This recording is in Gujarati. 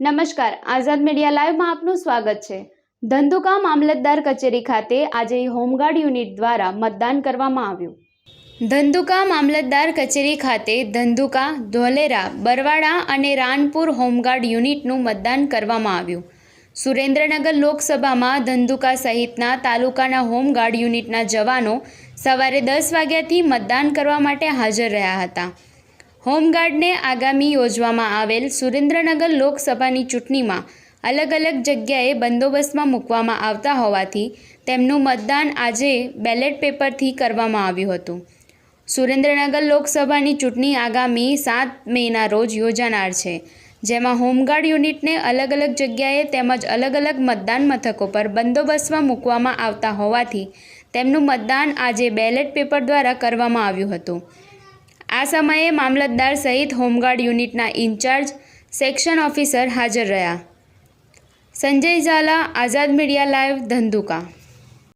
નમસ્કાર. આઝાદ મીડિયા લાઈવમાં આપનું સ્વાગત છે. ધંધુકા મામલતદાર કચેરી ખાતે આજે હોમગાર્ડ યુનિટ દ્વારા મતદાન કરવામાં આવ્યું. ધંધુકા મામલતદાર કચેરી ખાતે ધંધુકા, ધોલેરા, બરવાડા અને રાનપુર હોમગાર્ડ યુનિટનું મતદાન કરવામાં આવ્યું. સુરેન્દ્રનગર લોકસભામાં ધંધુકા સહિતના તાલુકાના હોમગાર્ડ યુનિટના જવાનો સવારે દસ વાગ્યાથી મતદાન કરવા માટે હાજર રહ્યા હતા. હોમગાર્ડને આગામી યોજવામાં આવેલ સુરેન્દ્રનગર લોકસભાની ચૂંટણીમાં અલગ અલગ જગ્યાએ બંદોબસ્તમાં મૂકવામાં આવતા હોવાથી તેમનું મતદાન આજે બેલેટ પેપરથી કરવામાં આવ્યું હતું. સુરેન્દ્રનગર લોકસભાની ચૂંટણી આગામી સાત મેના રોજ યોજાનાર છે, જેમાં હોમગાર્ડ યુનિટને અલગ અલગ જગ્યાએ તેમજ અલગ અલગ મતદાન મથકો પર બંદોબસ્તમાં મૂકવામાં આવતા હોવાથી તેમનું મતદાન આજે બેલેટ પેપર દ્વારા કરવામાં આવ્યું હતું. આ સમયે મામલતદાર સહિત હોમગાર્ડ યુનિટના ઇન્ચાર્જ, સેક્શન ઓફિસર હાજર રહ્યા. Sanjay Jhala, Azad media live, Dhandhuka.